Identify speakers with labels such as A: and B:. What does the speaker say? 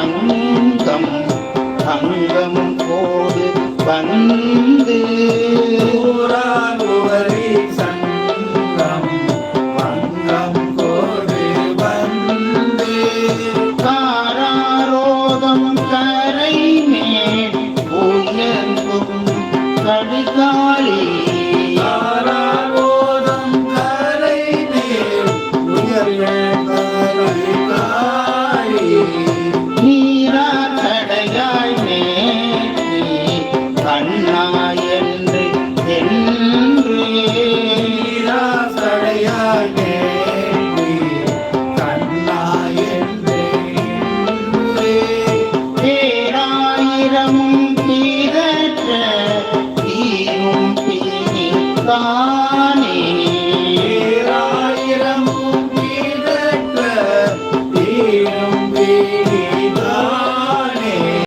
A: அங்கம் அங்கம் போது வந்து கரை மேல் உயர்ந்தும் கடிகாலே கண்ணா என்று. என்று
B: கண்ணா என்று.
A: பேராயிரமும் தீரற்ற தீரும் தீ தானே
B: பேராயிரமும்